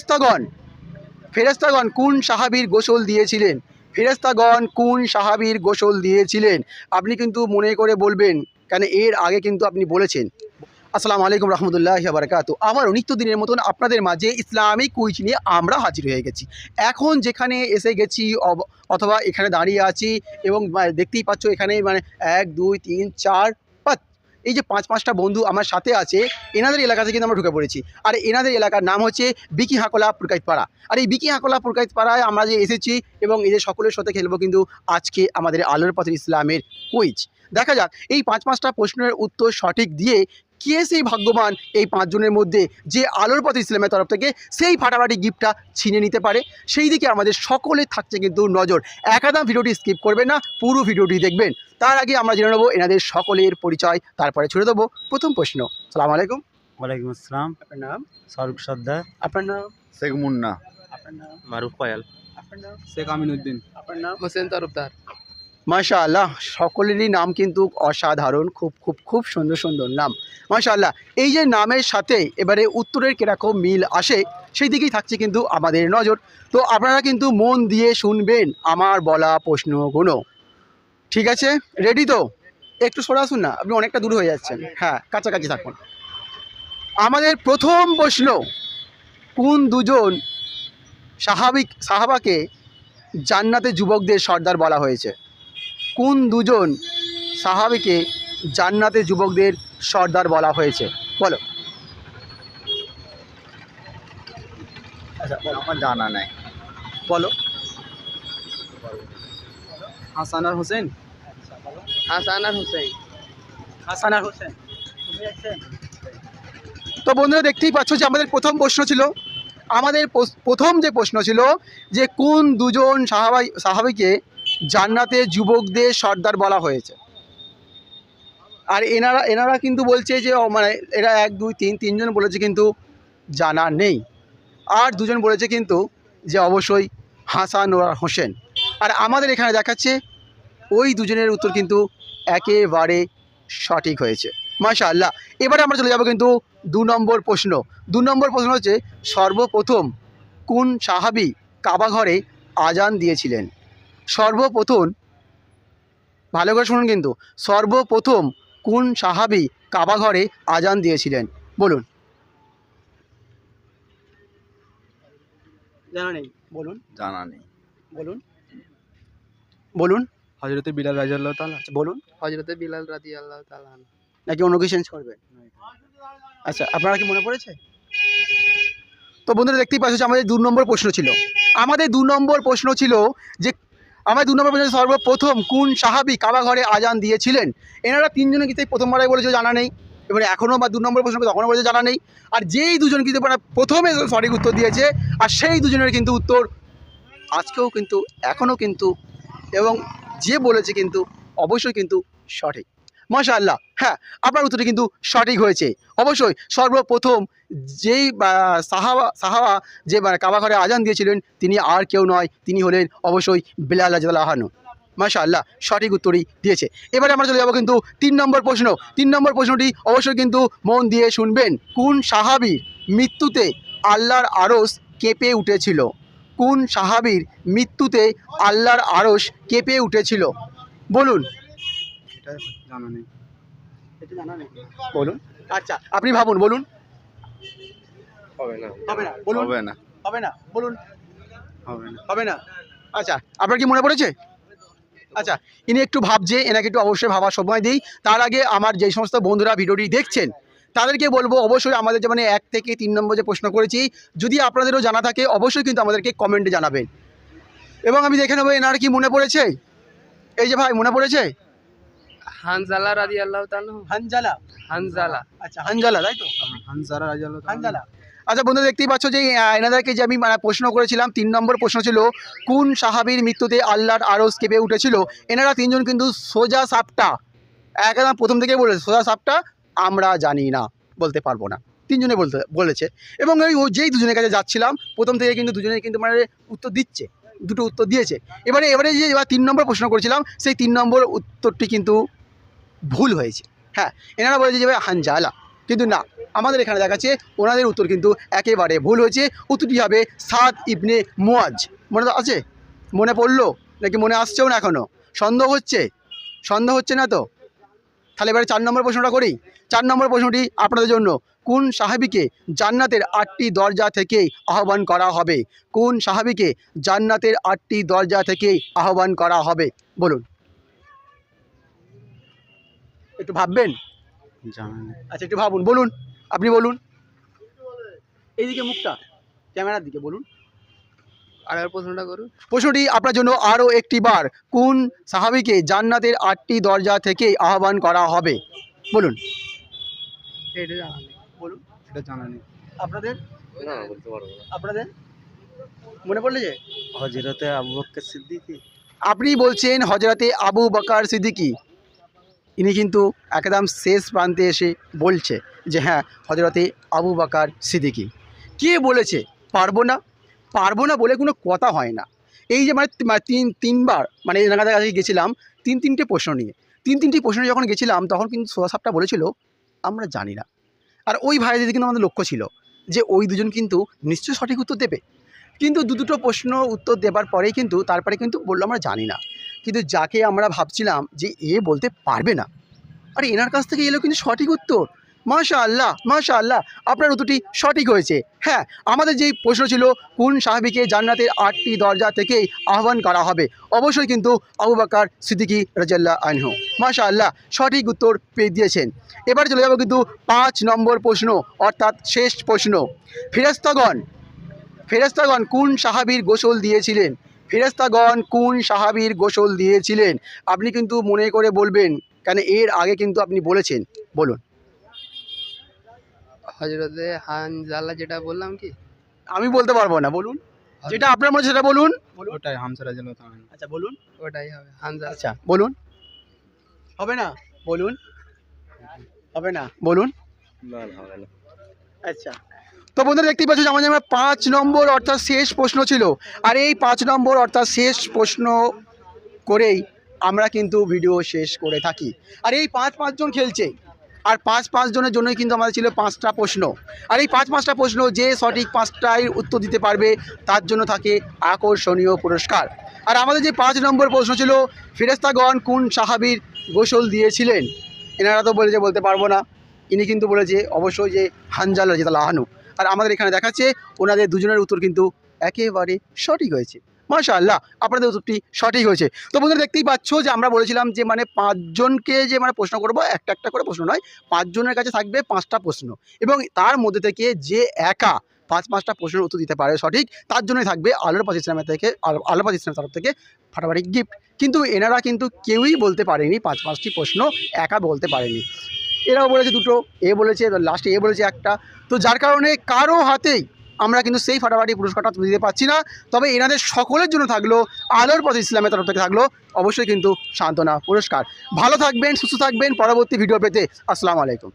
ফেরেস্তাগণ ফেরেস্তাগণ কোন সাহাবীর গোসল দিয়েছিলেন? ফেরেস্তাগণ কোন সাহাবীর গোসল দিয়েছিলেন? আপনি কিন্তু মনে করে বলবেন, কেন এর আগে কিন্তু আপনি বলেছেন। আসসালামু আলাইকুম রহমতুল্লাহ বারকাত আমারও নিত্যদিনের মতন আপনাদের মাঝে ইসলামিক কুইজ নিয়ে আমরা হাজির হয়ে গেছি। এখন যেখানে এসে গেছি অথবা এখানে দাঁড়িয়ে আছি এবং দেখতেই পাচ্ছ এখানে মানে এক, দুই, তিন, চার এই যে পাঁচ পাঁচটা বন্ধু আমার সাথে আছে, এনাদের এলাকাতে কিন্তু আমরা ঢুকে পড়েছি। আর এনাদের এলাকার নাম হচ্ছে বিকি হাকলা পুরকাইত পাড়া আর এই বিকি হাকলা পুরকাইত পাড়ায় আমরা যে এসেছি এবং এদের সকলের সাথে খেলব কিন্তু আজকে আমাদের আলোর পথের ইসলামের কুইজ দেখা যাক, এই পাঁচ পাঁচটা প্রশ্নের উত্তর সঠিক দিয়ে কে সেই ভাগ্যবান এই পাঁচজনের মধ্যে যে আলোর পথে ইসলামের তরফ থেকে সেই ফাটাফাটি গিফটটা ছিনে নিতে পারে? সেই দিকে আমাদের সকলে থাকছে কিন্তু নজর। একাদাম ভিডিওটি স্কিপ করবেন না পুরো ভিডিওটি দেখবেন। তার আগে আমরা জেনে নেব এনাদের সকলের পরিচয় তারপরে ছুড়ে দেবো প্রথম প্রশ্ন। সালাম আলাইকুম। ওয়ালাইকুম আসসালাম। আপনার নাম? শাহরুখ সর্দার। আপনার নাম? শেখ মুন্না। আপনার নাম? মারুফ কয়াল আপনার নাম? শেখ আমিনুদ্দিন আপনার নাম? হোসেন তরফদার। মাশা আল্লাহ সকলেরই নাম কিন্তু অসাধারণ, খুব খুব খুব সুন্দর সুন্দর নাম। মাশা আল্লাহ এই যে নামের সাথে এবারে উত্তরের কীরকম মিল আসে, সেই দিকেই থাকছে কিন্তু আমাদের নজর। তো আপনারা কিন্তু মন দিয়ে শুনবেন আমার বলা প্রশ্নগুলো। ঠিক আছে? রেডি তো? একটু সরে আসুন না, আপনি অনেকটা দূর হয়ে যাচ্ছেন। হ্যাঁ কাছাকাছি থাকুন। আমাদের প্রথম প্রশ্ন, কোন দুজন সাহাবিক, সাহাবাকে জান্নাতে যুবকদের সর্দার বলা হয়েছে? কোন দুজন সাহাবিকে জান্নাতে যুবকদের সর্দার বলা হয়েছে? বলো। আমার জানা নাই। বলো। হাসান আর হোসেন? হাসান আর হুসেন। হাসান আর হোসেন। তো বন্ধুরা দেখতেই পাচ্ছ যে আমাদের প্রথম প্রশ্ন ছিল আমাদের প্রথম যে প্রশ্ন ছিল যে কোন দুজন সাহাবাই সাহাবিকে জান্নাতে যুবকদের সর্দার বলা হয়েছে। আর এনারা এনারা কিন্তু বলছে যে মানে এরা এক, দুই, তিন, তিনজন বলেছে কিন্তু জানা নেই। আর দুজন বলেছে কিন্তু যে অবশ্যই হাসান ও হোসেন। আর আমাদের এখানে দেখাচ্ছে, ওই দুজনের উত্তর কিন্তু একেবারে সঠিক হয়েছে। মাশা আল্লাহ এবারে আমরা চলে যাব কিন্তু দু নম্বর প্রশ্ন। দু নম্বর প্রশ্ন হচ্ছে, সর্বপ্রথম কোন সাহাবি কাবা ঘরে আজান দিয়েছিলেন? সর্বপ্রথম ভালো করে শুনুন কিন্তু সর্বপ্রথম কোন সাহাবি কাবাঘরে আজান দিয়েছিলেন? বলুন। জানা নেই বলুন। জানা নেই। বলুন। বলুন। হজরতে বিলাল রাজিয়াল্লাহ তাআলা আচ্ছা বলুন। হজরতে বিলাল রাদি আল্লাহ তালান নাকি অন্য কিছু চেঞ্জ করবেন? আচ্ছা আপনারা কি মনে পড়েছে? তো বন্ধুরা দেখতেই পাচ্ছ যে আমাদের দু নম্বর প্রশ্ন ছিল। আমাদের দু নম্বর প্রশ্ন ছিল যে আমাদের দু নম্বর প্রশ্ন সর্বপ্রথম কোন সাহাবি কারা ঘরে আজান দিয়েছিলেন? এনারা তিনজনে কিন্তু প্রথমবারে বলেছে জানা নেই। এবারে এখনও বা দু নম্বর প্রশ্ন তখনও বলেছে জানা নেই। আর যেই দুজন কিন্তু প্রথমে সঠিক উত্তর দিয়েছে, আর সেই দুজনের কিন্তু উত্তর আজকেও কিন্তু এখনও কিন্তু, এবং যে বলেছে কিন্তু অবশ্যই কিন্তু সঠিক। মাশা আল্লাহ হ্যাঁ আপনার উত্তরটি কিন্তু সঠিক হয়েছে। অবশ্যই সর্বপ্রথম যেই সাহাবা সাহাবা যে মানে কাবা ঘরে আজান দিয়েছিলেন, তিনি আর কেউ নয়, তিনি হলেন অবশ্যই বিলাল রাজাহানু মাশা আল্লাহ সঠিক উত্তরই দিয়েছে। এবারে আমরা চলে যাব কিন্তু তিন নম্বর প্রশ্ন। তিন নম্বর প্রশ্নটি অবশ্যই কিন্তু মন দিয়ে শুনবেন। কোন সাহাবির মৃত্যুতে আল্লাহর আরস কেঁপে উঠেছিল? কোন সাহাবির মৃত্যুতে আল্লাহর আরস কেঁপে উঠেছিল? বলুন। এটা জানা নেই। এটা জানা নেই? বলুন। আচ্ছা আপনি ভাবুন বলুন। হবে না। হবে না বলুন। হবে না। হবে না বলুন। হবে না। হবে না। আচ্ছা আপনার কি মনে পড়েছে? আচ্ছা ইনি একটু ভাবছে এনাকে একটু অবশ্যই ভাবার সময় দিই। তার আগে আমার যেই সমস্ত বন্ধুরা ভিডিওটি দেখছেন তাদেরকে বলব অবশ্যই আমাদের যে মানে এক থেকে তিন নম্বর যে প্রশ্ন করেছি যদি আপনাদেরও জানা থাকে অবশ্যই কিন্তু আমাদেরকে কমেন্টে জানাবেন। এবং আমি দেখে নেব এনার কি মনে পড়েছে? এই যে ভাই মনে পড়েছে? হানজালা রাদি আল্লাহ হানজালা? হানজালা। আচ্ছা হানজালা তাই তো? হানজারা রাজিয়াল্লাহ হানজালা। আচ্ছা বন্ধু দেখতেই পাচ্ছ যে এনাদেরকে যে আমি মানে প্রশ্ন করেছিলাম তিন নম্বর প্রশ্ন ছিল কোন সাহাবীর মৃত্যুতে আল্লাহর আরস কেঁপে উঠেছিল? এনারা তিনজন কিন্তু সোজা সাপটা একদম প্রথম থেকে বলেছে সোজা সাপটা আমরা জানি না বলতে পারব না। তিনজনে বলতে বলেছে। এবং ওই যেই দুজনের কাছে যাচ্ছিলাম প্রথম থেকে কিন্তু দুজনে কিন্তু মানে উত্তর দিচ্ছে দুটো উত্তর দিয়েছে। এবারে এবারে যে এবার তিন নম্বর প্রশ্ন করেছিলাম সেই তিন নম্বর উত্তরটি কিন্তু ভুল হয়েছে। হ্যাঁ এনারা বলেছে যে, ভাই, হানজালা। কিন্তু না, আমাদের এখানে দেখাচ্ছে ওনাদের উত্তর কিন্তু একেবারে ভুল হয়েছে। উত্তরটি হবে সাদ ইবনে মুয়াজ মনে তো আছে? মনে পড়ল? নাকি মনে আসছেও না এখনও সন্দেহ হচ্ছে? সন্দেহ হচ্ছে না তো? তাহলে এবারে চার নম্বর প্রশ্নটা করি। চার নম্বর প্রশ্নটি আপনাদের জন্য। কোন সাহাবিকে জান্নাতের আটটি দরজা থেকেই আহ্বান করা হবে? কোন সাহাবিকে জান্নাতের আটটি দরজা থেকেই আহ্বান করা হবে? বলুন। একটু ভাববেন? আচ্ছা একটু ভাবুন বলুন আপনি বলুন। এইদিকে মুখটা ক্যামেরার দিকে বলুন। আর আর প্রশ্নটা করুন। প্রশ্নটি আপনার জন্য আরও একটি বার কোন সাহাবিকে জান্নাতের আটটি দরজা থেকে আহ্বান করা হবে? বলুন। এটা জানা নেই। বলুন। এটা জানা নেই। আপনাদের? না বলতে পারব আপনাদের? মনে পড়লে যে? হজরতে আবু বক্কর সিদ্দিকী। আপনি বলছেন হজরতে আবু বকার সিদ্দিকি। ইনি কিন্তু একদম শেষ প্রান্তে এসে বলছে যে হ্যাঁ হজরতে আবু বাকার সিদ্দিকি। কে বলেছে? পারব না। পারব না বলে কোনো কথা হয় না। এই যে মানে মানে তিন, তিনবার মানে এনাদের কাছে গেছিলাম, তিন, তিনটে প্রশ্ন নিয়ে। তিন, তিনটি প্রশ্ন যখন গেছিলাম, তখন কিন্তু সোয়া সাপটা বলেছিল, আমরা জানি না। আর ওই ভাই দিদি কিন্তু আমাদের লক্ষ্য ছিল যে ওই দুজন কিন্তু নিশ্চয়ই সঠিক উত্তর দেবে। কিন্তু দু, দুটো প্রশ্ন উত্তর দেবার পরেই কিন্তু তারপরে কিন্তু বলল, আমরা জানি না। কিন্তু যাকে আমরা ভাবছিলাম যে এ বলতে পারবে না, আরে এনার কাছ থেকে এলো কিন্তু সঠিক উত্তর। মাশা আল্লাহ মাশা আল্লাহ আপনার উত্তরটি সঠিক হয়েছে। হ্যাঁ আমাদের যেই প্রশ্ন ছিল, কোন সাহাবিকে জান্নাতের আটটি দরজা থেকেই আহ্বান করা হবে? অবশ্যই কিন্তু আবু বাকার সিদ্দিকি রাজাল্লাহ আনহু। মাশা আল্লাহ সঠিক উত্তর পেয়ে দিয়েছেন। এবার চলে যাব কিন্তু পাঁচ নম্বর প্রশ্ন, অর্থাৎ শেষ প্রশ্ন। ফেরেস্তাগণ ফেরেস্তাগণ কোন সাহাবীর গোসল দিয়েছিলেন? ফেরেস্তাগণ কোন সাহাবীর গোসল দিয়েছিলেন? আপনি কিন্তু মনে করে বলবেন কেন এর আগে কিন্তু আপনি বলেছেন। বলুন। হজরতে হানজালা যেটা বললাম কি? আমি বলতে পারব না বলুন। যেটা আপনার মনে সেটা বলুন। ওটাই হামসা রাজিয়াল্লাহু তাআলা আচ্ছা বলুন। ওটাই হবে হানজালা। আচ্ছা বলুন। হবে না? বলুন। হবে না? বলুন। না না হবে না। আচ্ছা। তো বন্ধুরা দেখতেই পাচ্ছ যে আমাদের পাঁচ নম্বর অর্থাৎ শেষ প্রশ্ন ছিল। আর এই পাঁচ নম্বর অর্থাৎ শেষ প্রশ্ন করেই আমরা কিন্তু ভিডিও শেষ করে থাকি। আর এই পাঁচ পাঁচজন খেলছে। আর পাঁচ পাঁচজনের জন্যই কিন্তু আমাদের ছিল পাঁচটা প্রশ্ন। আর এই পাঁচ পাঁচটা প্রশ্ন যে সঠিক পাঁচটায় উত্তর দিতে পারবে, তার জন্য থাকে আকর্ষণীয় পুরস্কার। আর আমাদের যে পাঁচ নম্বর প্রশ্ন ছিল ফেরেস্তাগণ কোন সাহাবীর গোসল দিয়েছিলেন? এনারা তো বলেছে বলতে পারব না। ইনি কিন্তু বলেছে অবশ্যই যে হানজাল রাজিতাল আহানু আর আমাদের এখানে দেখাচ্ছে ওনাদের দুজনের উত্তর কিন্তু একেবারে সঠিক হয়েছে। মাশা আল্লাহ আপনাদের উত্তরটি সঠিক হয়েছে। তো বন্ধুরা, দেখতেই পাচ্ছ যে আমরা বলেছিলাম যে মানে পাঁচজনকে যে মানে প্রশ্ন করব, একটা একটা করে প্রশ্ন নয়, পাঁচজনের কাছে থাকবে পাঁচটা প্রশ্ন। এবং তার মধ্যে থেকে যে একা পাঁচ পাঁচটা প্রশ্নের উত্তর দিতে পারে সঠিক, তার জন্যই থাকবে আলোর পাত ইসলামের থেকে, আলো- আলোর পাত ইসলামের তরফ থেকে ফাটাফাটি গিফট কিন্তু এনারা কিন্তু কেউই বলতে পারেনি পাঁচ পাঁচটি প্রশ্ন একা বলতে পারেনি। এরাও বলেছে দুটো, এ বলেছে লাস্টে এ বলেছে একটা। তো যার কারণে কারও হাতেই আমরা কিন্তু সেই ফাটাফাটি পুরস্কারটা তুলে দিতে পারছি না। তবে এনাদের সকলের জন্য থাকল আলোর পথ ইসলামের তরফ থেকে থাকল অবশ্যই কিন্তু সান্ত্বনা পুরস্কার। ভালো থাকবেন, সুস্থ থাকবেন। পরবর্তী ভিডিও পেতে আসসালামু আলাইকুম।